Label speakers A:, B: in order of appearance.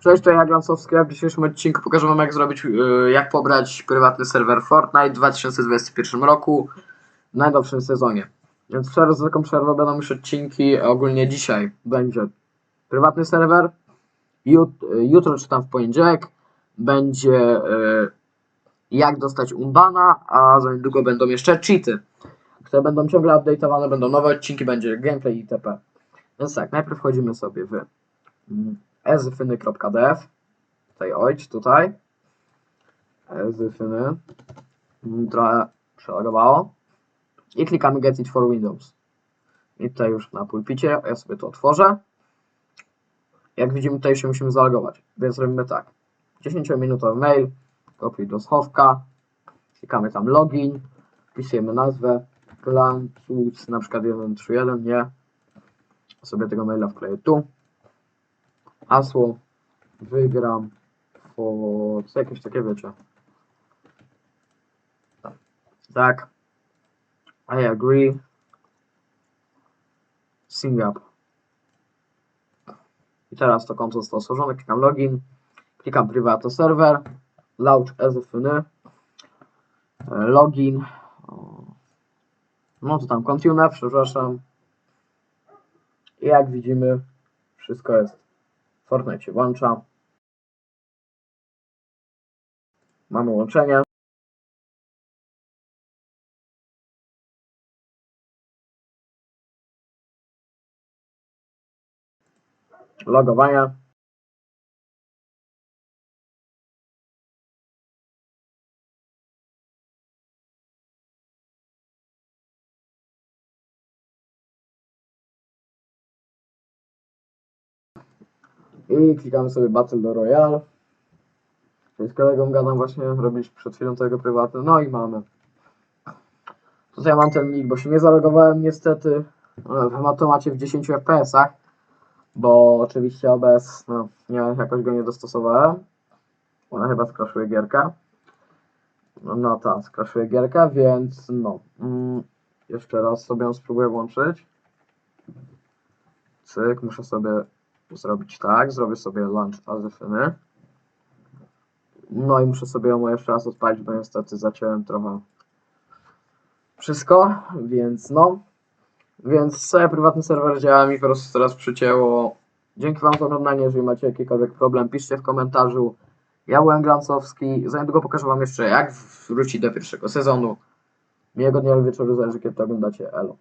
A: Cześć, to ja Glancowski, a w dzisiejszym odcinku pokażę wam jak zrobić, yy, jak pobrać prywatny serwer Fortnite w 2021 roku w najnowszym sezonie. Więc przerwę z taką przerwą będą już odcinki, ogólnie dzisiaj będzie prywatny serwer, jut, y, jutro czy tam w poniedziałek będzie yy, jak dostać Umbana, a za niedługo będą jeszcze cheaty, które będą ciągle update'owane, będą nowe odcinki, będzie gameplay itp. Więc tak, najpierw wchodzimy sobie w mm, ezyfyny.df tutaj ojcz, tutaj. Ezyfyny. Trochę przelogowało. I klikamy get it for Windows. I tutaj już na pulpicie, ja sobie to otworzę. Jak widzimy tutaj się musimy zalogować, więc robimy tak. 10-minutowy mail, kopiuj do schowka. Klikamy tam login wpisujemy nazwę Glancuc, na przykład 131, nie. Sobie tego maila wkleję tu hasło wygram for co jakieś takie wiecie. Tak. I agree. Sing up i teraz to konto zostało stworzone klikam login klikam private server launch e, login no to tam continue przepraszam. I jak widzimy wszystko jest Fortnite się włącza. Mamy łączenie. Logowania. I klikamy sobie Battle Royale. Z kolegą gadam właśnie, robić przed chwilą tego prywatny. No i mamy. Tutaj mam ten nick, bo się nie zalogowałem niestety e, w automacie w 10 FPS-ach, bo oczywiście OBS, no, nie, jakoś go nie dostosowałem. Ona chyba skraszuje gierkę. No, no tak, skraszuje gierkę, więc no. Mm, jeszcze raz sobie ją spróbuję włączyć. Cyk, muszę sobie zrobić tak, zrobię sobie launch azyfyny. No i muszę sobie ją jeszcze raz odpalić, bo niestety zaciąłem trochę wszystko, więc no. Więc cały prywatny serwer działa mi po prostu teraz przycięło. Dzięki Wam za oglądanie, jeżeli macie jakikolwiek problem, piszcie w komentarzu. Ja byłem Glancowski, za niedługo pokażę Wam jeszcze jak wrócić do pierwszego sezonu. Miłego dnia lub wieczoru, zależy kiedy to oglądacie, elo.